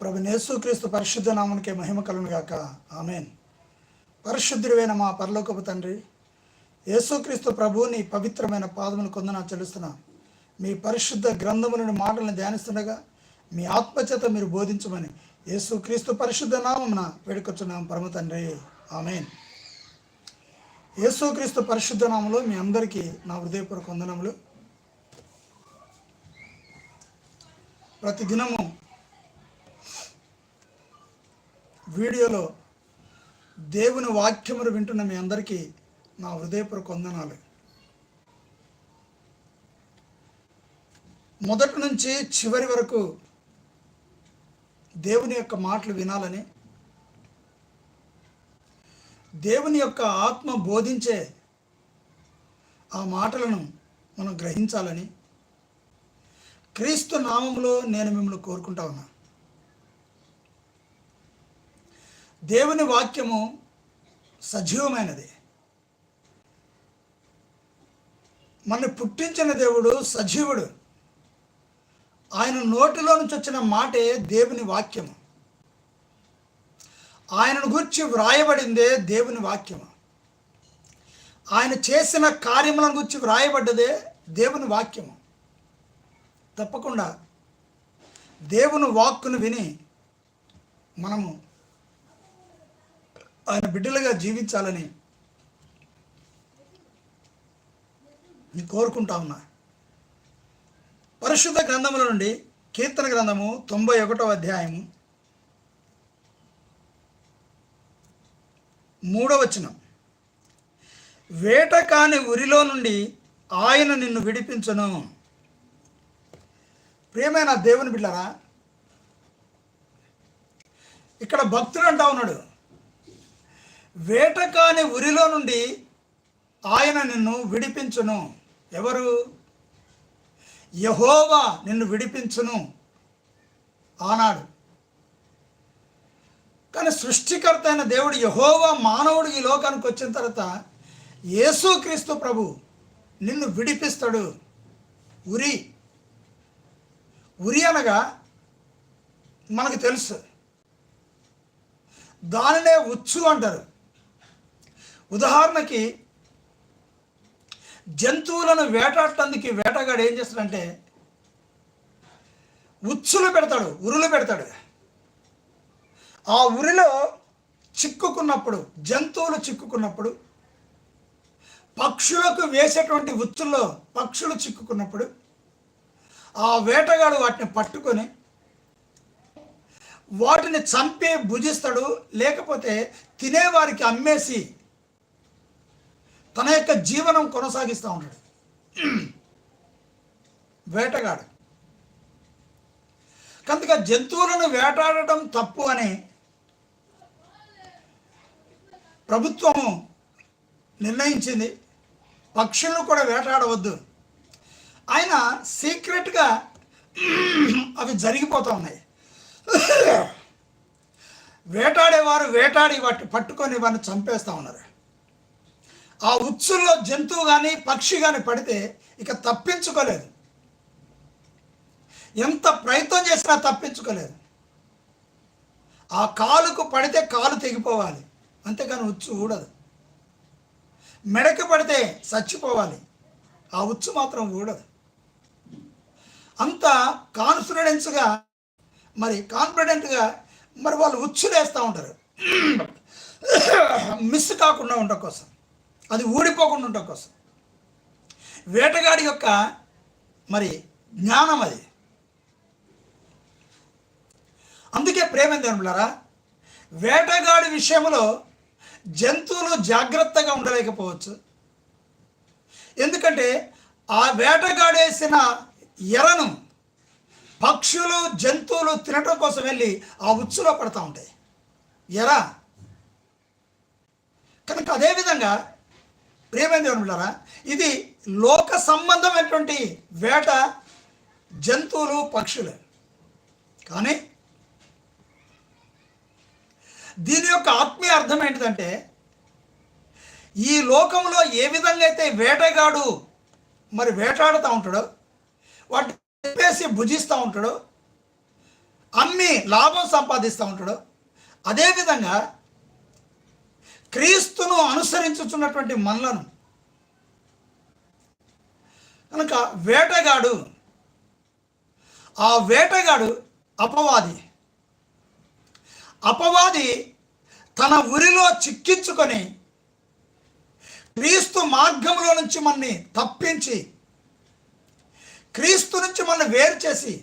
ప్రభు యేసుక్రీస్తు పరిశుద్ధ నామునికే మహిమ కలును గాక. ఆమెన్. పరిశుద్ధుడివైన మా పరలోకపు తండ్రి యేసుక్రీస్తు ప్రభువుని పవిత్రమైన పాదములు కొందన చెల్లిస్తున్నా. మీ పరిశుద్ధ గ్రంథములను మాటలను ధ్యానిస్తుండగా మీ ఆత్మచేత మీరు బోధించమని యేసుక్రీస్తు పరిశుద్ధ నామమున వేడుకొచ్చున్నాం పరమ తండ్రి. ఆమెన్. యేసుక్రీస్తు పరిశుద్ధ నామంలో మీ అందరికీ నా హృదయపూర్వక వందనములు. ప్రతి వీడియోలో దేవుని వాక్యములు వింటున్న మీ అందరికీ నా హృదయపూర్వక వందనాలు. మొదటి నుంచి చివరి వరకు దేవుని యొక్క మాటలు వినాలని దేవుని యొక్క ఆత్మ బోధించే ఆ మాటలను మనం గ్రహించాలని క్రీస్తు నామములో నేను మిమ్మల్ని కోరుకుంటా ఉన్నా దేవుని వాక్యము సజీవమైనది. మన పుట్టించిన దేవుడు సజీవుడు. ఆయన నోటిలో నుంచి వచ్చిన మాటే దేవుని వాక్యము. ఆయనను గురించి వ్రాయబడిందే దేవుని వాక్యము. ఆయన చేసిన కార్యములను గురించి వ్రాయబడ్డదే దేవుని వాక్యము. తప్పకుండా దేవుని వాక్కును విని మనము ఆయన బిడ్డలుగా జీవించాలని నేను కోరుకుంటా ఉన్నా. పరిశుద్ధ గ్రంథముల నుండి కీర్తన గ్రంథము తొంభై ఒకటో అధ్యాయము మూడవచనం వేట కాని ఉరిలో నుండి ఆయన నిన్ను విడిపించను. ప్రియమైన దేవుని బిడ్డరా ఇక్కడ భక్తుడు అంటా ఉన్నాడు వేటకాని ఉరిలో నుండి ఆయన నిన్ను విడిపించును. ఎవరు? యహోవా నిన్ను విడిపించును ఆనాడు. కానీ సృష్టికర్త అయిన దేవుడు యహోవా మానవుడు ఈ లోకానికి వచ్చిన తర్వాత యేసుక్రీస్తు ప్రభు నిన్ను విడిపిస్తాడు. ఉరి. ఉరి అనగా మనకు తెలుసు. దానినే ఉచ్చు అంటారు. ఉదాహరణకి జంతువులను వేటాడటానికి వేటగాడు ఏం చేస్తాడంటే ఉచ్చులు పెడతాడు ఉరులు పెడతాడు. ఆ ఉరిలో చిక్కుకున్నప్పుడు జంతువులు చిక్కుకున్నప్పుడు పక్షులకు వేసేటువంటి ఉచ్చుల్లో పక్షులు చిక్కుకున్నప్పుడు ఆ వేటగాడు వాటిని పట్టుకొని వాటిని చంపి భుజిస్తాడు లేకపోతే తినేవారికి అమ్మేసి తన యొక్క జీవనం కొనసాగిస్తూ ఉంటాడు వేటగాడు. కనుక జంతువులను వేటాడటం తప్పు అని ప్రభుత్వము నిర్ణయించింది. పక్షులను కూడా వేటాడవద్దు. ఆయన సీక్రెట్గా అవి జరిగిపోతూ ఉన్నాయి. వేటాడేవారు వేటాడి వాటి పట్టుకొని వారిని చంపేస్తూ ఉన్నారు. ఆ ఉచ్చుల్లో జంతువు కానీ పక్షి కానీ పడితే ఇక తప్పించుకోలేదు. ఎంత ప్రయత్నం చేసినా తప్పించుకోలేదు. ఆ కాలుకు పడితే కాలు తెగిపోవాలి. అంతేకాని ఉచ్చు ఊడదు. మెడకి పడితే చచ్చిపోవాలి. ఆ ఉచ్చు మాత్రం ఊడదు. అంత కాన్ఫిడెన్స్గా మరి కాన్ఫిడెంట్గా మరి వాళ్ళు ఉచ్చులేస్తూ ఉంటారు. మిస్ కాకుండా ఉండడం కోసం. అది ఊడిపోకుండా ఉండటం కోసం. వేటగాడి యొక్క మరి జ్ఞానం అది. అందుకే ప్రేమేంద్రులారా వేటగాడి విషయంలో జంతువులు జాగ్రత్తగా ఉండలేకపోవచ్చు. ఎందుకంటే ఆ వేటగాడేసిన ఎరను పక్షులు జంతువులు తినటం కోసం వెళ్ళి ఆ ఉచ్చులో పడతా ఉంటాయి. ఎరా. కనుక అదేవిధంగా ప్రియమైన ఇది లోక సంబంధమైనటువంటి వేట జంతువులు పక్షులు. కానీ దీని యొక్క ఆత్మీయ అర్థం ఏంటిదంటే ఈ లోకంలో ఏ విధంగా అయితే వేటగాడు మరి వేటాడుతూ ఉంటాడో వాటి చెప్పేసి భుజిస్తూ ఉంటాడో అమ్మి లాభం సంపాదిస్తూ ఉంటాడో అదేవిధంగా క్రీస్తును అనుసరించుచున్నటువంటి మనలను. కనుక వేటగాడు ఆ వేటగాడు అపవాది. అపవాది తన ఉరిలో చిక్కించుకొని క్రీస్తు మార్గంలో నుంచి మనని తప్పించి క్రీస్తు నుంచి మనల్ని వేరు చేసి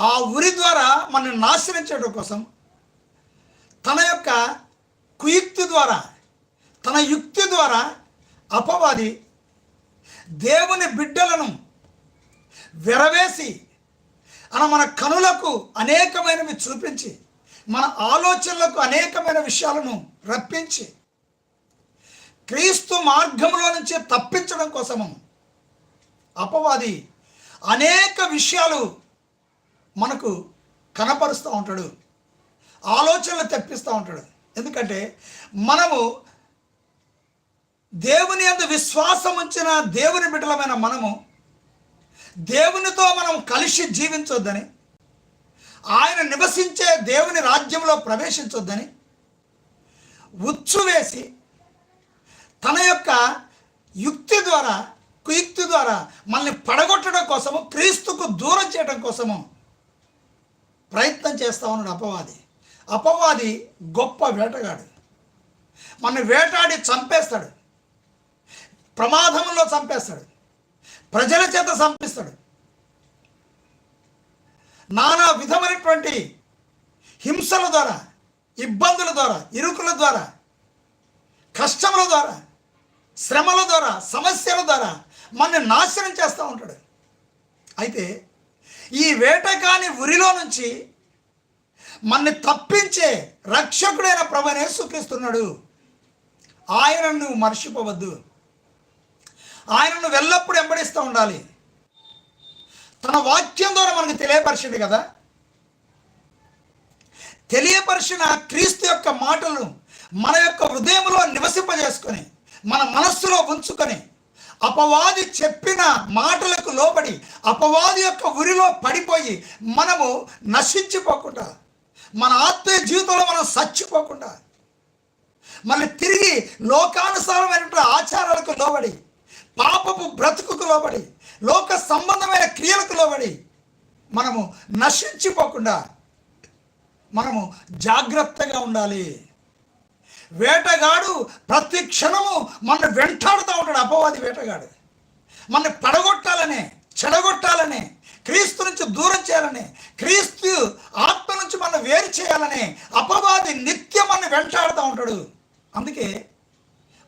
ఆ ఉరి ద్వారా మనల్ని నాశనం చేయడం కోసం తన యొక్క కుయుక్తి ద్వారా తన యుక్తి ద్వారా అపవాది దేవుని బిడ్డలను విరవేసి అన మన కనులకు అనేకమైనవి చూపించి మన ఆలోచనలకు అనేకమైన విషయాలను రప్పించి క్రీస్తు మార్గంలో నుంచి తప్పించడం కోసము అపవాది అనేక విషయాలు మనకు కనపరుస్తూ ఉంటాడు. ఆలోచనలు తెప్పిస్తూ ఉంటాడు. ఎందుకంటే మనము దేవుని అందు విశ్వాసం ఉంచిన దేవుని బిడ్డలమైన మనము దేవునితో మనం కలిసి జీవించొద్దని ఆయన నివసించే దేవుని రాజ్యంలో ప్రవేశించొద్దని ఉచ్చు వేసి తన యొక్క యుక్తి ద్వారా కుయుక్తి ద్వారా మనల్ని పడగొట్టడం కోసము క్రీస్తుకు దూరం చేయడం కోసము ప్రయత్నం చేస్తా ఉన్నాడు అపవాది. అపవాది గొప్ప వేటగాడు. మన వేటాడి చంపేస్తాడు. ప్రమాదంలో చంపేస్తాడు. ప్రజల చేత చంపిస్తాడు. నానా విధమైనటువంటి హింసల ద్వారా ఇబ్బందుల ద్వారా ఇరుకుల ద్వారా కష్టముల ద్వారా శ్రమల ద్వారా సమస్యల ద్వారా మన నాశనం చేస్తూ ఉంటాడు. అయితే ఈ వేటగాని ఉరిలో నుంచి మనని తప్పించే రక్షకుడైన ప్రభు యేసుక్రీస్తున్నాడు ఆయనను నువ్వు మర్చిపోవద్దు. ఆయనను వెళ్ళప్పుడు వెంబడిస్తూ ఉండాలి. తన వాక్యం ద్వారా మనకు తెలియపరిచింది కదా. తెలియపరిచిన క్రీస్తు యొక్క మాటలు మన యొక్క హృదయంలో నివసింపజేసుకొని మన మనస్సులో ఉంచుకొని అపవాది చెప్పిన మాటలకు లోబడి అపవాది యొక్క ఉరిలో పడిపోయి మనము నశించిపోకుండా మన ఆత్మీయ జీవితంలో మనం చచ్చిపోకుండా మళ్ళీ తిరిగి లోకానుసారమైనటువంటి ఆచారాలకు లోబడి పాపపు బ్రతుకుకు లోబడి లోక సంబంధమైన క్రియలకు లోబడి మనము నశించిపోకుండా మనము జాగ్రత్తగా ఉండాలి. వేటగాడు ప్రతి క్షణము మన వెంటాడుతూ ఉంటాడు అపవాది వేటగాడు. మన పడగొట్టాలనే చెడగొట్టాలనే క్రీస్తు నుంచి దూరం చేయాలని క్రీస్తు ఆత్మ నుంచి మనం వేరు చేయాలని అపవాది నిత్యం మనం వెంటాడుతూ ఉంటాడు. అందుకే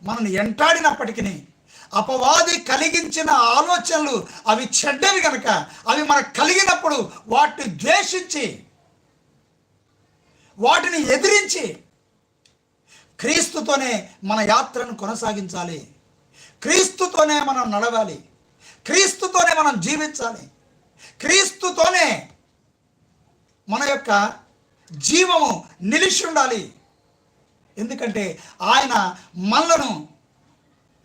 మనల్ని వెంటాడినప్పటికీ అపవాది కలిగించిన ఆలోచనలు అవి చెడ్డవి కనుక అవి మనకు కలిగినప్పుడు వాటిని ద్వేషించి వాటిని ఎదిరించి క్రీస్తుతోనే మన యాత్రను కొనసాగించాలి. క్రీస్తుతోనే మనం నడవాలి. క్రీస్తుతోనే మనం జీవించాలి. క్రీస్తుతోనే మన యొక్క జీవము నిలిచి ఉండాలి. ఎందుకంటే ఆయన మనలను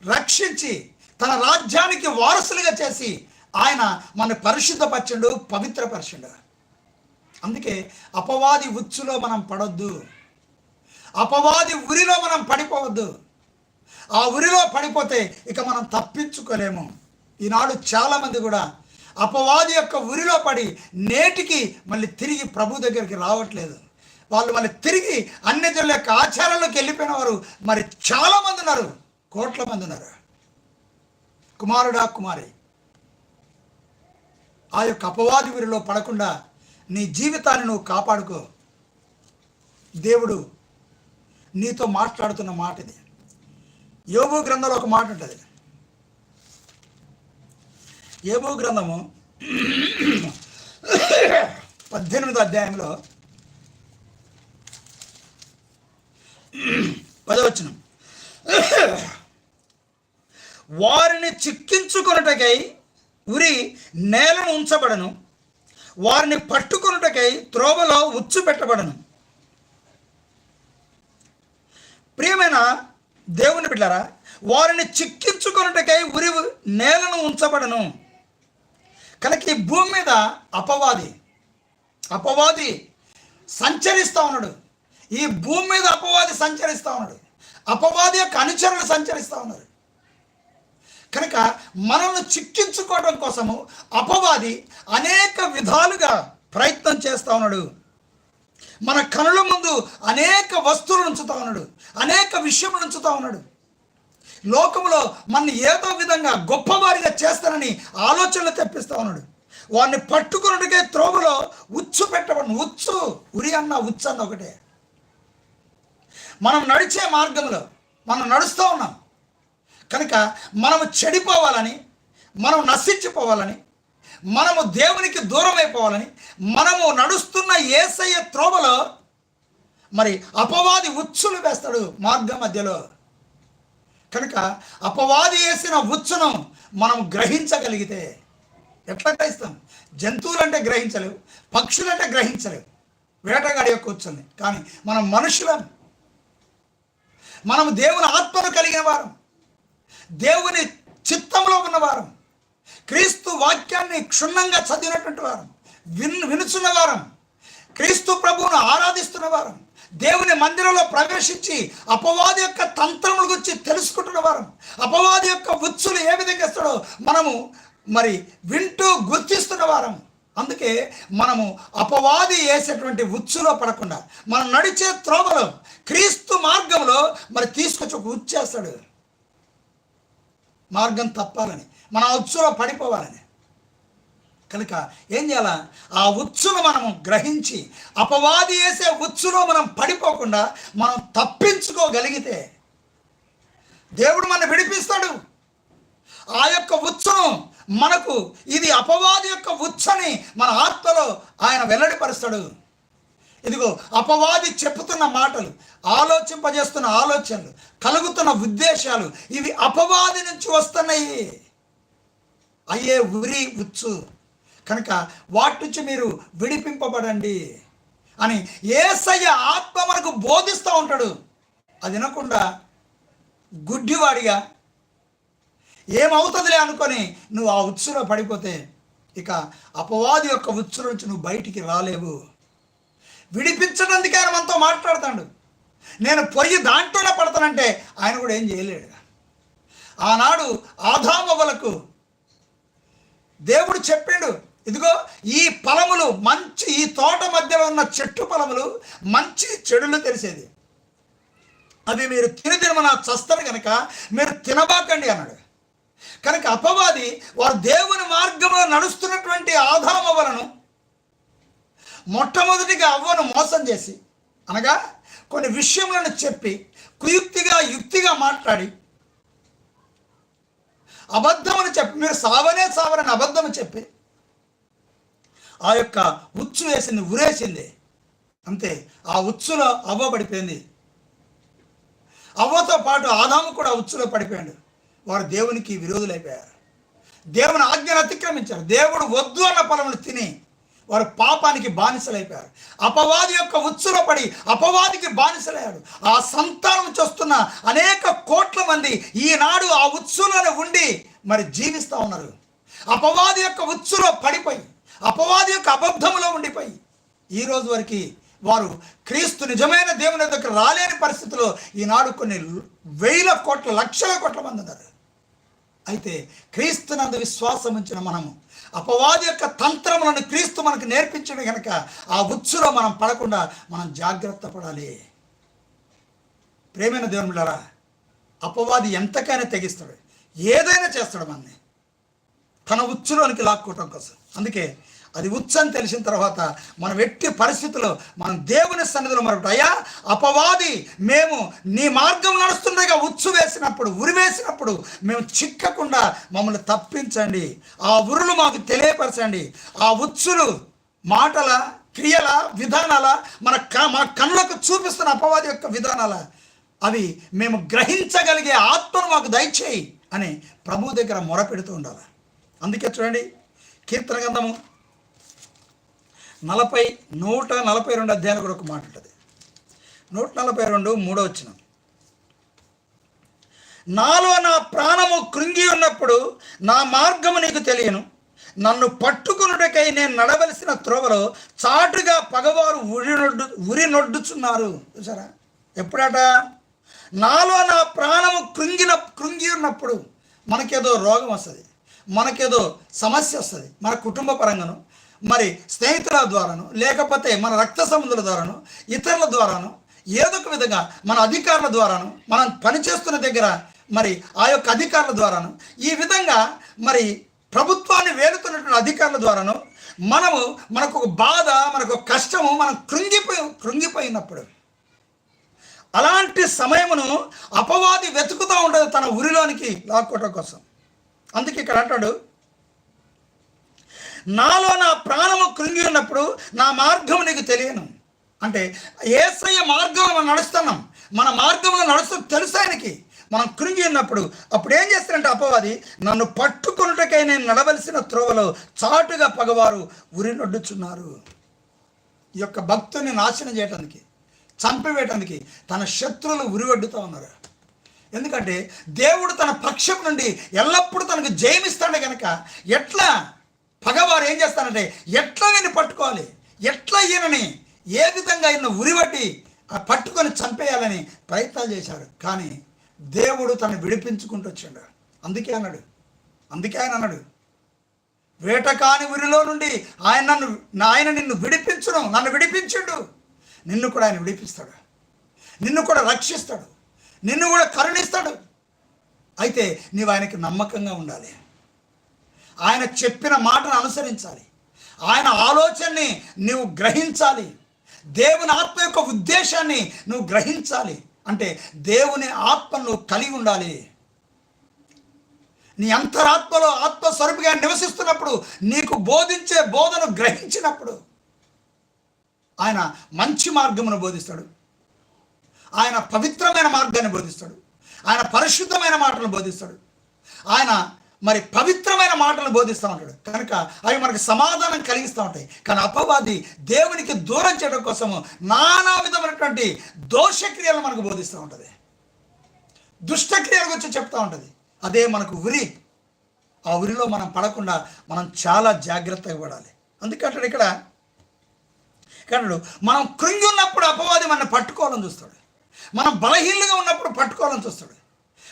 రక్షించి తన రాజ్యానికి వారసులుగా చేసి ఆయన మన పరిశుద్ధపరచండు పవిత్రపరచండు. అందుకే అపవాది ఉచ్చులో మనం పడొద్దు. అపవాది ఉరిలో మనం పడిపోవద్దు. ఆ ఉరిలో పడిపోతే ఇక మనం తప్పించుకోలేము. ఈనాడు చాలామంది కూడా అపవాది యొక్క ఉరిలో పడి నేటికి మళ్ళీ తిరిగి ప్రభు దగ్గరికి రావట్లేదు. వాళ్ళు మళ్ళీ తిరిగి అన్ని జనుల యొక్క ఆచారాల్లోకి వెళ్ళిపోయిన వారు మరి చాలామంది ఉన్నారు. కోట్ల మంది ఉన్నారు. కుమారుడా కుమారి. ఆ యొక్క అపవాది ఉరిలో పడకుండా నీ జీవితాన్ని నువ్వు కాపాడుకో. దేవుడు నీతో మాట్లాడుతున్న మాట ఇది యోగు గ్రంథంలో ఒక మాట ఉంటుంది. ఏబో గ్రంథము పద్దెనిమిదో అధ్యాయంలో పదవచనం. వారిని చిక్కించుకొనుటకై ఉరి నేలను ఉంచబడను. వారిని పట్టుకొనుటకై త్రోవలో ఉచ్చు పెట్టబడను. ప్రియమైన దేవుని బిడ్డారా వారిని చిక్కించుకొనుటకై ఉరి నేలను ఉంచబడను. కనుక ఈ భూమి మీద అపవాది అపవాది సంచరిస్తూ ఉన్నాడు. ఈ భూమి మీద అపవాది సంచరిస్తూ ఉన్నాడు. అపవాది యొక్క అనుచరులు సంచరిస్తూ ఉన్నారు. కనుక మనల్ని చిక్కించుకోవడం కోసము అపవాది అనేక విధాలుగా ప్రయత్నం చేస్తూ ఉన్నాడు. మన కనుల ముందు అనేక వస్తువులు ఉంచుతూ ఉన్నాడు. అనేక విషయములు ఉంచుతూ ఉన్నాడు. లోకంలో మన ఏదో విధంగా గొప్పవారిగా చేస్తానని ఆలోచనలు తెప్పిస్తా ఉన్నాడు. వాడిని పట్టుకున్నట్టుగా త్రోవలో ఉచ్చు పెట్టబడి ఉచ్చు ఉరి అన్న ఉచ్చు అన్న ఒకటే. మనం నడిచే మార్గంలో మనం నడుస్తూ ఉన్నాం. కనుక మనము చెడిపోవాలని మనం నశించిపోవాలని మనము దేవునికి దూరం అయిపోవాలని మనము నడుస్తున్న ఏసయ్య త్రోవలో మరి అపవాది ఉచ్చులు వేస్తాడు మార్గం మధ్యలో. కనుక అపవాది వేసిన ఉచ్చును మనం గ్రహించగలిగితే ఎట్లా గ్రహిస్తాం? జంతువులంటే గ్రహించలేవు పక్షులంటే గ్రహించలేవు. వేటగాడి యొక్క ఉచ్చుల్ని కానీ మనం మనుషులం. మనం దేవుని ఆత్మను కలిగిన వారం. దేవుని చిత్తంలో ఉన్నవారం క్రీస్తు వాక్యాన్ని క్షుణ్ణంగా చదివినటువంటి వారం. విన్ వినుచున్న వారం. క్రీస్తు ప్రభువును ఆరాధిస్తున్న వారం. దేవుని మందిరంలో ప్రవేశించి అపవాది యొక్క తంత్రముల గురించి తెలుసుకుంటున్న వారం. అపవాది యొక్క ఉచ్చులు ఏ విధంగా ఇస్తాడో మనము మరి వింటూ గుర్తిస్తున్న వారం. అందుకే మనము అపవాది వేసేటువంటి ఉచ్చులో పడకుండా మనం నడిచే త్రోవలో క్రీస్తు మార్గంలో మరి తీసుకొచ్చి ఒక ఉచ్చేస్తాడు. మార్గం తప్పాలని మన ఉచ్చులో పడిపోవాలని. కనుక ఏం చేయాలా? ఆ ఉచ్చును మనము గ్రహించి అపవాది వేసే ఉచ్చులో మనం పడిపోకుండా మనం తప్పించుకోగలిగితే దేవుడు మన విడిపిస్తాడు. ఆ యొక్క ఉచ్చును మనకు ఇది అపవాది యొక్క ఉచ్చని మన ఆత్మలో ఆయన వెల్లడిపరుస్తాడు. ఇదిగో అపవాది చెప్పుతున్న మాటలు ఆలోచింపజేస్తున్న ఆలోచనలు కలుగుతున్న ఉద్దేశాలు ఇవి అపవాది నుంచి వస్తున్నాయి. అయ్యే ఉరి ఉచ్చు. కనుక వాటి నుంచి మీరు విడిపింపబడండి అని ఏసయ్య ఆత్మ మనకు బోధిస్తూ ఉంటాడు. అది వినకుండా గుడ్డివాడిగా ఏమవుతుందిలే అనుకొని నువ్వు ఆ ఉచ్చులో పడిపోతే ఇక అపవాది యొక్క ఉచ్చు నుంచి నువ్వు బయటికి రాలేవు. విడిపించడానికి ఆయన మనతో మాట్లాడతాడు. నేను పొయ్యి దాంట్లోనే పడతానంటే ఆయన కూడా ఏం చేయలేడు. ఆనాడు ఆదామవలకు దేవుడు చెప్పిండు ఇదిగో ఈ ఫలములు మంచి ఈ తోట మధ్యలో ఉన్న చెట్టు ఫలములు మంచి చెడులు తెలిసేది. అవి మీరు తిని తినమన చస్తారు కనుక మీరు తినబాకండి అన్నాడు. కనుక అపవాది వారు దేవుని మార్గంలో నడుస్తున్నటువంటి ఆధారం అవ్వలను మొట్టమొదటిగా అవ్వను మోసం చేసి అనగా కొన్ని విషయములను చెప్పి కుయుక్తిగా యుక్తిగా మాట్లాడి అబద్ధమని చెప్పి మీరు సావనే సావనని అబద్ధము చెప్పి ఆ యొక్క ఉచ్చు వేసింది ఉరేసింది. అంతే ఆ ఉచ్చులో అవ్వ పడిపోయింది. అవ్వతో పాటు ఆదాము కూడా ఉచ్చులో పడిపోయాడు. వారు దేవునికి విరోధులైపోయారు. దేవుని ఆజ్ఞను అతిక్రమించారు. దేవుడు వద్దు అన్న పొలములు తిని వారు పాపానికి బానిసలైపోయారు. అపవాది యొక్క ఉచ్చులో పడి అపవాదికి బానిసలయ్యాడు. ఆ సంతానం చూస్తున్న అనేక కోట్ల మంది ఈనాడు ఆ ఉచ్చులోనే ఉండి మరి జీవిస్తూ ఉన్నారు. అపవాది యొక్క ఉచ్చులో పడిపోయి అపవాది యొక్క అబద్ధములో ఉండిపోయి ఈ రోజు వరకు వారు క్రీస్తు నిజమైన దేవుని దగ్గర రాలేని పరిస్థితిలో ఈనాడు కొన్ని వేల కోట్ల లక్షల కోట్ల మంది ఉన్నారు. అయితే క్రీస్తునందు విశ్వాసం ఉంచిన మనము అపవాది యొక్క తంత్రములను క్రీస్తు మనకు నేర్పించడం కనుక ఆ ఉచ్చులో మనం పడకుండా మనం జాగ్రత్త పడాలి. ప్రేమైన దేవుని అపవాది ఎంతకైనా తెగిస్తాడు ఏదైనా చేస్తాడు మనని తన ఉచ్చులోనికి లాక్కోవటం కోసం. అందుకే అది ఉచ్చని తెలిసిన తర్వాత మనం ఎట్టి పరిస్థితుల్లో మనం దేవుని సన్నిధిలో మరొకటి అయ్యా అపవాది మేము నీ మార్గం నడుస్తుండగా ఉచ్చు వేసినప్పుడు ఉరి వేసినప్పుడు మేము చిక్కకుండా మమ్మల్ని తప్పించండి. ఆ ఉరులు మాకు తెలియపరచండి. ఆ ఉచ్చులు మాటల క్రియల విధానాల మన క మా కళ్ళకు చూపిస్తున్న అపవాది యొక్క విధానాల అవి మేము గ్రహించగలిగే ఆత్మను మాకు దయచేయి అని ప్రభు దగ్గర మొరపెడుతూ ఉండాలి. అందుకే చూడండి కీర్తన గ్రంథము నలభై నూట నలభై రెండు అధ్యాయాలు కూడా ఒక మాట ఉంటుంది. నూట నలభై రెండు మూడో వచ్చిన నాలో నా ప్రాణము కృంగి ఉన్నప్పుడు నా మార్గము నీకు తెలియను. నన్ను పట్టుకున్నటకై నేను నడవలసిన త్రోవలో చాటుగా పగవారు ఉరి నొడ్డు ఉరి నొడ్డుచున్నారు. చూసారా? ఎప్పుడట? నాలో నా ప్రాణము కృంగిన కృంగి ఉన్నప్పుడు మనకేదో రోగం వస్తుంది. మనకేదో సమస్య వస్తుంది. మన కుటుంబ పరంగాను మరి స్నేహితుల ద్వారాను లేకపోతే మన రక్త సంబంధుల ద్వారాను ఇతరుల ద్వారాను ఏదో ఒక విధంగా మన అధికారుల ద్వారాను మనం పనిచేస్తున్న దగ్గర మరి ఆ యొక్క అధికారుల ద్వారాను ఈ విధంగా మరి ప్రభుత్వాన్ని వేడుతున్నటువంటి అధికారుల ద్వారాను మనము మనకు ఒక బాధ మనకు ఒక కష్టము మనం కృంగిపోయి కృంగిపోయినప్పుడు అలాంటి సమయమును అపవాది వెతుకుతూ ఉండదు తన ఉరిలోనికి లాక్కోవటం కోసం. అందుకే ఇక్కడ అంటాడు నాలో నా ప్రాణము కృంగి ఉన్నప్పుడు నా మార్గం నీకు తెలియను. అంటే ఏసయ్య మార్గంలో మనం నడుస్తున్నాం. మన మార్గంలో నడుస్తూ తెలుసు ఆయనకి. మనం కృంగి ఉన్నప్పుడు అప్పుడు ఏం చేస్తారంటే అపవాది నన్ను పట్టుకున్నటకై నేను నడవలసిన త్రోవలో చాటుగా పగవారు ఉరి నొడ్డుచున్నారు. ఈ యొక్క భక్తుని నాశనం చేయటానికి చంపివేయటానికి తన శత్రువులు ఉరివడ్డుతూ ఉన్నారు. ఎందుకంటే దేవుడు తన పక్షం నుండి ఎల్లప్పుడూ తనకు జయమిస్తాడు కనుక ఎట్లా? పగవారు ఏం చేస్తారంటే ఎట్లా నేను పట్టుకోవాలి? ఎట్లా ఈయనని? ఏ విధంగా ఈయన ఉరివట్టి ఆ పట్టుకొని చంపేయాలని ప్రయత్నాలు చేశారు. కానీ దేవుడు తను విడిపించుకుంటూ వచ్చాడు. అందుకే అన్నాడు. అందుకే ఆయన అన్నాడు. వేటకాని ఉరిలో నుండి ఆయన నన్ను ఆయన నిన్ను విడిపించడం నన్ను విడిపించుడు. నిన్ను కూడా ఆయన విడిపిస్తాడు. నిన్ను కూడా రక్షిస్తాడు. నిన్ను కూడా కరుణిస్తాడు. అయితే నీవు ఆయనకి నమ్మకంగా ఉండాలి. ఆయన చెప్పిన మాటను అనుసరించాలి. ఆయన ఆలోచనని నువ్వు గ్రహించాలి. దేవుని ఆత్మ యొక్క ఉద్దేశాన్ని నువ్వు గ్రహించాలి. అంటే దేవుని ఆత్మను నువ్వు కలిగి ఉండాలి. నీ అంతరాత్మలో ఆత్మస్వరూపిగా నివసిస్తున్నప్పుడు నీకు బోధించే బోధను గ్రహించినప్పుడు ఆయన మంచి మార్గమును బోధిస్తాడు. ఆయన పవిత్రమైన మార్గాన్ని బోధిస్తాడు. ఆయన పరిశుద్ధమైన మాటలను బోధిస్తాడు. ఆయన మరి పవిత్రమైన మాటలు బోధిస్తూ ఉంటాడు. కనుక అవి మనకు సమాధానం కలిగిస్తూ ఉంటాయి. కానీ అపవాది దేవునికి దూరం చేయడం కోసము నానా విధమైనటువంటి దోషక్రియలు మనకు బోధిస్తూ ఉంటుంది. దుష్టక్రియల గురించి చెప్తూ ఉంటుంది. అదే మనకు ఉరి. ఆ ఉరిలో మనం పడకుండా మనం చాలా జాగ్రత్తగా పడాలి. అందుకంటాడు ఇక్కడ. కన్నాడు మనం కృంగి ఉన్నప్పుడు అపవాది మనం పట్టుకోవాలని చూస్తాడు. మనం బలహీనంగా ఉన్నప్పుడు పట్టుకోవాలని చూస్తాడు.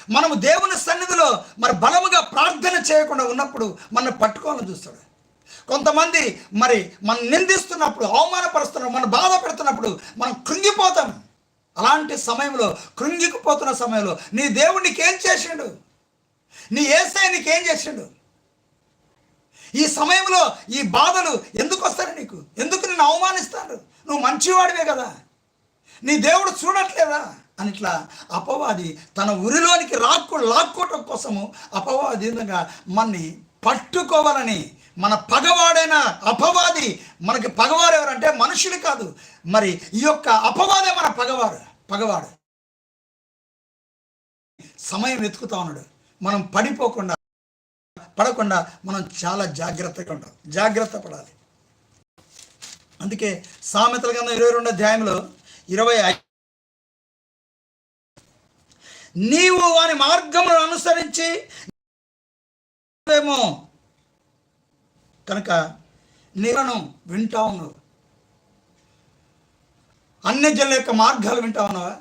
మనము దేవుని సన్నిధిలో మరి బలముగా ప్రార్థన చేయకుండా ఉన్నప్పుడు మన పట్టుకోవాలని చూస్తాడు. కొంతమంది మరి మనం నిందిస్తున్నప్పుడు అవమానపరుస్తున్నప్పుడు మనం బాధ పెడుతున్నప్పుడు మనం కృంగిపోతాం. అలాంటి సమయంలో కృంగిపోతున్న సమయంలో నీ దేవుడు నీకేం చేసిండు? నీ ఏసై నీకేం చేసిండు? ఈ సమయంలో ఈ బాధలు ఎందుకు వస్తాయి నీకు? ఎందుకు నిన్ను అవమానిస్తాడు నువ్వు మంచివాడివే కదా. నీ దేవుడు చూడట్లేదా? అని ఇట్లా అపవాది తన ఉరిలోనికి రాక్కు లాక్కోవటం కోసము అపవాది విధంగా మనని పట్టుకోవాలని మన పగవాడైన అపవాది మనకి పగవారు ఎవరంటే మనుషులు కాదు. మరి ఈ యొక్క అపవాదే మన పగవాడు పగవాడు. సమయం వెతుకుతా ఉన్నాడు. మనం పడిపోకుండా పడకుండా మనం చాలా జాగ్రత్తగా ఉంటాం జాగ్రత్త పడాలి. అందుకే సామెతల కింద ఇరవై రెండు అధ్యాయంలో ఇరవై నీవు వాని మార్గమును అనుసరించి ఏమో కనుక నీవును వింటా ఉన్నావు. అన్ని జనుల యొక్క మార్గాలు వింటా ఉన్నావా?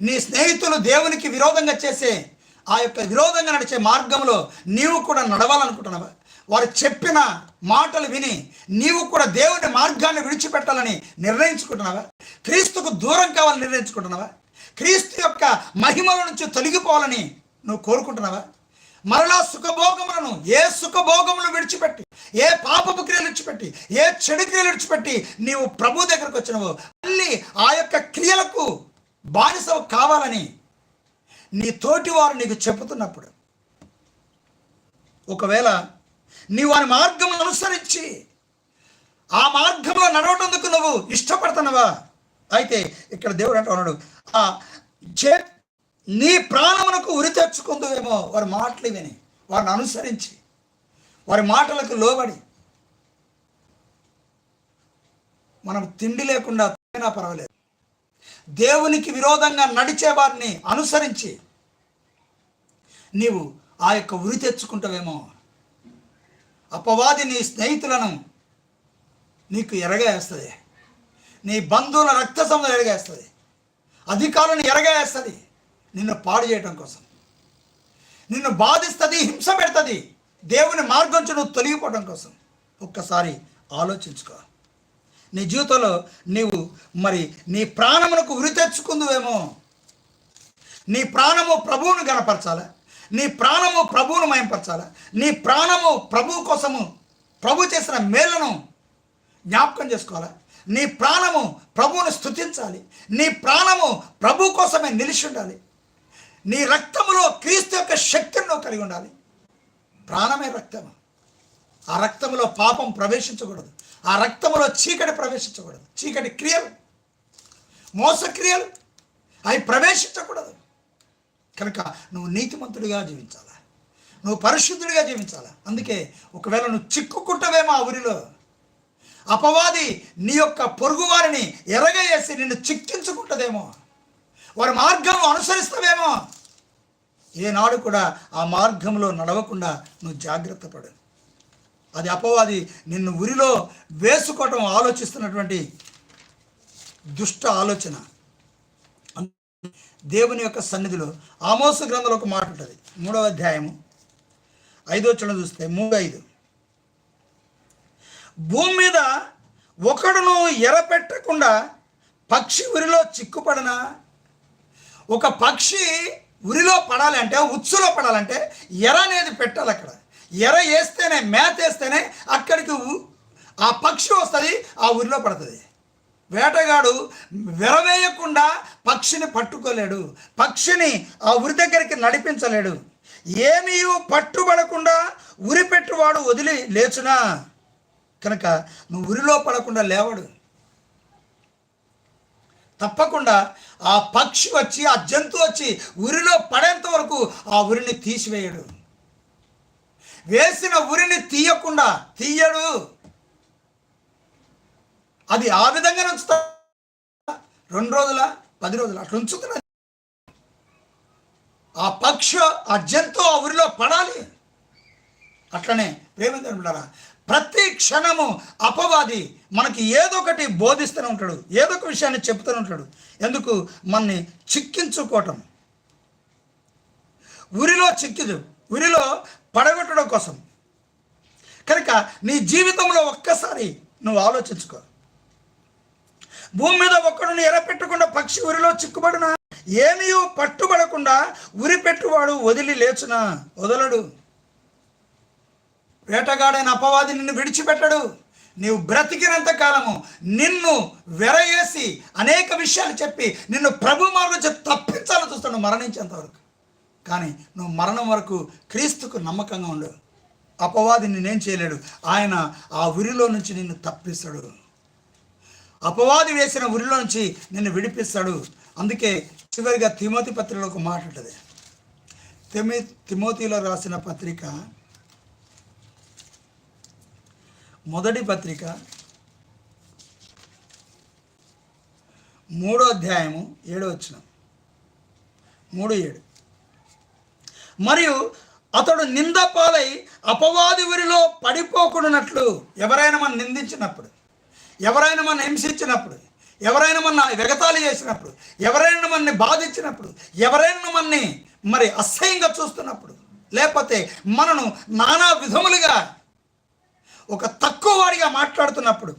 నీ స్నేహితులు దేవునికి విరోధంగా చేసే ఆ యొక్క విరోధంగా నడిచే మార్గంలో నీవు కూడా నడవాలనుకుంటున్నావా? వారు చెప్పిన మాటలు విని నీవు కూడా దేవుని మార్గాన్ని విడిచిపెట్టాలని నిర్ణయించుకుంటున్నావా? క్రీస్తుకు దూరం కావాలని నిర్ణయించుకుంటున్నావా? క్రీస్తు యొక్క మహిమల నుంచి తొలగిపోవాలని నువ్వు కోరుకుంటున్నావా? మరలా సుఖభోగములను ఏ సుఖభోగములు విడిచిపెట్టి ఏ పాపపు క్రియలు విడిచిపెట్టి ఏ చెడు క్రియలు విడిచిపెట్టి నీవు ప్రభు దగ్గరకు వచ్చినవు మళ్ళీ ఆ యొక్క క్రియలకు బానిసవు కావాలని నీ తోటి వారు నీకు చెబుతున్నప్పుడు ఒకవేళ నీ వారి మార్గమును అనుసరించి ఆ మార్గంలో నడవటందుకు నువ్వు ఇష్టపడుతున్నావా అయితే ఇక్కడ దేవుడు అంటూ ఉన్నాడు ఆ చే నీ ప్రాణమునకు ఉరి తెచ్చుకుందువేమో వారి మాటలు విని వారిని అనుసరించి వారి మాటలకు లోబడి. మనం తిండి లేకుండా తినా పర్వాలేదు. దేవునికి విరోధంగా నడిచే వారిని అనుసరించి నీవు ఆ యొక్క ఉరి తెచ్చుకుంటావేమో. అపవాది నీ స్నేహితులను నీకు ఎరగేస్తుంది. నీ బంధువుల రక్త సంబంధం ఎరగేస్తుంది. అధికారులను ఎరగేస్తుంది. నిన్ను పాడు చేయడం కోసం. నిన్ను బాధిస్తుంది హింస పెడుతుంది. దేవుని మార్గం నుంచి నువ్వు తొలగిపోవడం కోసం. ఒక్కసారి ఆలోచించుకో. నీ జీవితంలో నీవు మరి నీ ప్రాణమునకు ఉరి తెచ్చుకుందువేమో. నీ ప్రాణము ప్రభువును గనపరచాలా నీ ప్రాణము ప్రభువును మయంపరచాలా? నీ ప్రాణము ప్రభు కోసము ప్రభు చేసిన మేలను జ్ఞాపకం చేసుకోవాలా? నీ ప్రాణము ప్రభువును స్థుతించాలి నీ ప్రాణము ప్రభు కోసమే నిలిచి ఉండాలి. నీ రక్తములో క్రీస్తు యొక్క శక్తిని నువ్వు కలిగి ఉండాలి. ప్రాణమే రక్తము. ఆ రక్తములో పాపం ప్రవేశించకూడదు. ఆ రక్తములో చీకటి ప్రవేశించకూడదు. చీకటి క్రియలు మోసక్రియలు అవి ప్రవేశించకూడదు. కనుక నువ్వు నీతిమంతుడిగా జీవించాలా? నువ్వు పరిశుద్ధుడిగా జీవించాలా? అందుకే ఒకవేళ నువ్వు చిక్కుకుంటావేమో ఆ ఊరిలో అపవాది నీ యొక్క పొరుగువారిని ఎరగేసి నిన్ను చిక్కించుకుంటుందేమో. వారి మార్గం అనుసరిస్తావేమో. ఏనాడు కూడా ఆ మార్గంలో నడవకుండా నువ్వు జాగ్రత్త పడు. అది అపవాది నిన్ను ఉరిలో వేసుకోవటం ఆలోచిస్తున్నటువంటి దుష్ట ఆలోచన. దేవుని యొక్క సన్నిధిలో ఆమోస గ్రంథంలో ఒక మాట ఉంటుంది. మూడవ అధ్యాయము. ఐదో చరణం చూస్తే మూడు ఐదు. భూమి మీద ఒకడును ఎరపెట్టకుండా పక్షి ఉరిలో చిక్కుపడనా? ఒక పక్షి ఉరిలో పడాలి అంటే ఉచ్చులో పడాలంటే ఎర అనేది పెట్టాలి అక్కడ. ఎర వేస్తేనే మేత వేస్తేనే అక్కడికి ఆ పక్షి వస్తుంది ఆ ఉరిలో పడుతుంది. వేటగాడు వెరవేయకుండా పక్షిని పట్టుకోలేడు. పక్షిని ఆ ఉరి దగ్గరికి నడిపించలేడు. ఏమీ పట్టుబడకుండా ఉరి పెట్టువాడు వదిలి లేచునా? కనుక నువ్వు ఉరిలో పడకుండా లేవడు. తప్పకుండా ఆ పక్షి వచ్చి ఆ జంతువు వచ్చి ఉరిలో పడేంత వరకు ఆ ఉరిని తీసివేయడు. వేసిన ఉరిని తీయకుండా తీయడు. అది ఆ విధంగా ఉంచుతా రెండు రోజుల పది రోజుల అట్లా ఉంచుతున్నది ఆ పక్షి ఆ జంతువు ఆ ఉరిలో పడాలి. అట్లనే ప్రేమించారా ప్రతి క్షణము అపవాది మనకి ఏదో ఒకటి బోధిస్తూనే ఉంటాడు ఏదో ఒక విషయాన్ని చెప్తూనే ఉంటాడు. ఎందుకు? మనని చిక్కించుకోవటం. ఉరిలో చిక్కిదు ఉరిలో పడగొట్టడం కోసం. కనుక నీ జీవితంలో ఒక్కసారి నువ్వు ఆలోచించుకో. భూమి మీద ఒక్కడుని ఎరపెట్టకుండా పక్షి ఉరిలో చిక్కుబడినా ఏమీ పట్టుబడకుండా ఉరి పెట్టువాడు వదిలి లేచునా? వదలడు. వేటగాడైన అపవాది నిన్ను విడిచిపెట్టడు. నీవు బ్రతికినంత కాలము నిన్ను వెరయేసి అనేక విషయాలు చెప్పి నిన్ను ప్రభు మార్గం తప్పించాలని చూస్తాడు. మరణించేంత వరకు. కానీ నువ్వు మరణం వరకు క్రీస్తుకు నమ్మకంగా ఉండు. అపవాది నిన్నేం చేయలేడు. ఆయన ఆ ఉరిలో నుంచి నిన్ను తప్పిస్తాడు. అపవాది వేసిన ఉరిలో నుంచి నిన్ను విడిపిస్తాడు. అందుకే చివరిగా తిమోతి పత్రికలో ఒక మాట ఉంటుంది. తిమి తిమోతిలో రాసిన పత్రిక మొదటి పత్రిక మూడో అధ్యాయము ఏడో వచ్చిన మూడు ఏడు. మరియు అతడు నింద పాలై అపవాది ఊరిలో పడిపోకుండానట్లు ఎవరైనా మనం నిందించినప్పుడు ఎవరైనా మనం హింసించినప్పుడు ఎవరైనా మన వెగతాలు చేసినప్పుడు ఎవరైనా మనని బాధించినప్పుడు ఎవరైనా మనని మరి అసహ్యంగా చూస్తున్నప్పుడు లేకపోతే మనను నానా విధములుగా ఒక తక్కువ వాడిగా మాట్లాడుతున్నప్పుడు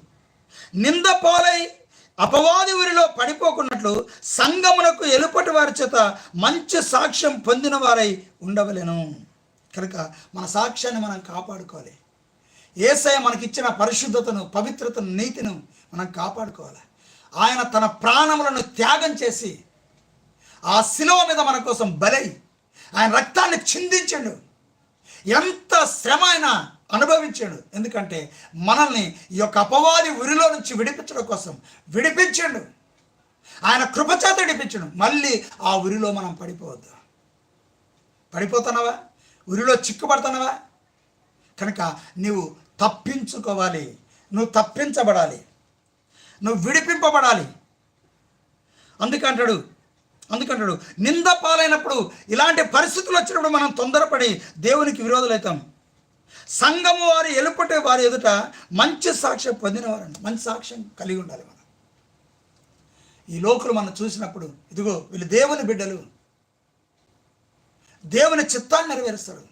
నింద పాలై అపవాది ఊరిలో పడిపోకున్నట్లు సంగమునకు ఎలుపటి వారి చేత మంచి సాక్ష్యం పొందిన వారై ఉండవలేను. కనుక మన సాక్ష్యాన్ని మనం కాపాడుకోవాలి. ఏసయ మనకిచ్చిన పరిశుద్ధతను పవిత్రతను నీతిను మనం కాపాడుకోవాలి. ఆయన తన ప్రాణములను త్యాగం చేసి ఆ శిలువ మీద మన కోసం బలై ఆయన రక్తాన్ని చిందించండు. ఎంత శ్రమ అయినా అనుభవించాడు. ఎందుకంటే మనల్ని ఈ యొక్క అపవాది ఉరిలో నుంచి విడిపించడం కోసం విడిపించాడు. ఆయన కృపచేత విడిపించాడు. మళ్ళీ ఆ ఉరిలో మనం పడిపోవద్దు. పడిపోతున్నావా ఉరిలో చిక్కుపడుతున్నావా కనుక నువ్వు తప్పించుకోవాలి. నువ్వు తప్పించబడాలి. నువ్వు విడిపింపబడాలి. అందుకంటాడు అందుకంటాడు నింద పాలైనప్పుడు ఇలాంటి పరిస్థితులు వచ్చినప్పుడు మనం తొందరపడి దేవునికి విరోధులవుతాం సంఘము వారి ఎలుపటే వారి ఎదుట మంచి సాక్ష్యం పొందినవారండి. మంచి సాక్ష్యం కలిగి ఉండాలి మనం. ఈ లోకులు మనం చూసినప్పుడు ఇదిగో వీళ్ళు దేవుని బిడ్డలు. దేవుని చిత్తాన్ని నెరవేరుస్తారు.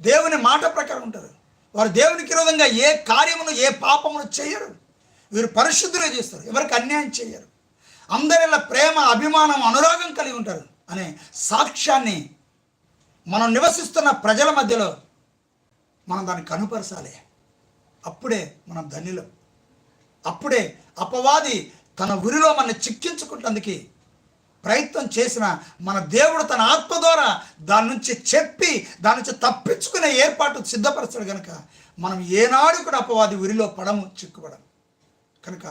దేవుని మాట ప్రకారం ఉంటారు. వారు దేవునికి విరోధంగా ఏ కార్యమును ఏ పాపమును చేయరు. వీరు పరిశుద్ధులే చేస్తారు. ఎవరికి అన్యాయం చేయరు. అందరిలో ప్రేమ అభిమానం అనురాగం కలిగి ఉంటారు. అనే సాక్ష్యాన్ని మనం నివసిస్తున్న ప్రజల మధ్యలో మనం దాన్ని కనుపరచాలి. అప్పుడే మనం ధన్యులం. అప్పుడే అపవాది తన ఉరిలో మనల్ని చిక్కించుకుంటందుకు ప్రయత్నం చేసిన మన దేవుడు తన ఆత్మ ద్వారా దాని నుంచి చెప్పి దాని నుంచి తప్పించుకునే ఏర్పాటు సిద్ధపరచాడు కనుక మనం ఏనాడు కూడా అపవాది ఉరిలో పడము చిక్కుపడము. కనుక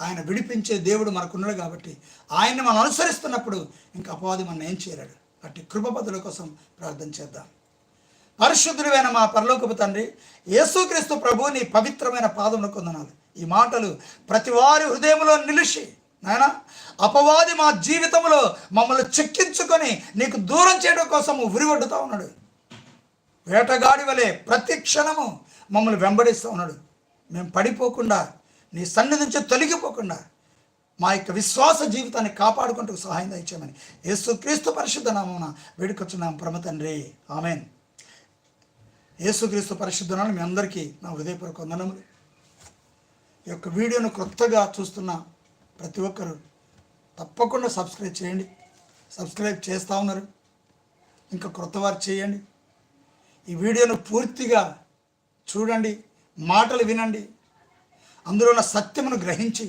ఆయన విడిపించే దేవుడు మనకున్నాడు కాబట్టి ఆయన్ని మనం అనుసరిస్తున్నప్పుడు ఇంకా అపవాది మనం ఏం చేయలేడు. అట్టి కృపపదుల కోసం ప్రార్థన చేద్దాం. పరిశుద్ధుడైన మా పరలోకపు తండ్రి యేసుక్రీస్తు ప్రభు నీ పవిత్రమైన పాదమును కొందనాలు ఈ మాటలు ప్రతి వారి హృదయంలో నిలిచి నాయన అపవాది మా జీవితంలో మమ్మల్ని చెక్కించుకొని నీకు దూరం చేయడం కోసం ఉరివడ్డుతా ఉన్నాడు. వేటగాడి వలె ప్రతి క్షణము మమ్మల్ని వెంబడిస్తూ ఉన్నాడు. మేము పడిపోకుండా నీ సన్నిధి నుంచి తొలగిపోకుండా మా యొక్క విశ్వాస జీవితాన్ని కాపాడుకుంటూ సహాయం దయచేయమని. యేసుక్రీస్తు పరిశుద్ధ నామమున వేడుకొచ్చున్నాం. పరమ తండ్రి. ఆమెన్. యేసుక్రీస్తు పరిశుద్ధనాలు మీ అందరికీ నా హృదయపూర్వక వందనములు. ఈ యొక్క వీడియోను క్రొత్తగా చూస్తున్న ప్రతి ఒక్కరు తప్పకుండా సబ్స్క్రైబ్ చేయండి. సబ్స్క్రైబ్ చేస్తూ ఉన్నారు. ఇంకా క్రొత్త వారు చేయండి. ఈ వీడియోను పూర్తిగా చూడండి మాటలు వినండి. అందులో ఉన్న సత్యమును గ్రహించి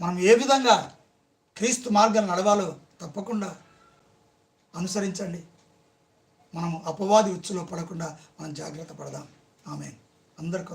మనం ఏ విధంగా క్రీస్తు మార్గం నడవాలో తప్పకుండా అనుసరించండి. మనము అపవాది ఉచ్చులో పడకుండా మనం జాగ్రత్త పడదాం. ఆమె అందరికి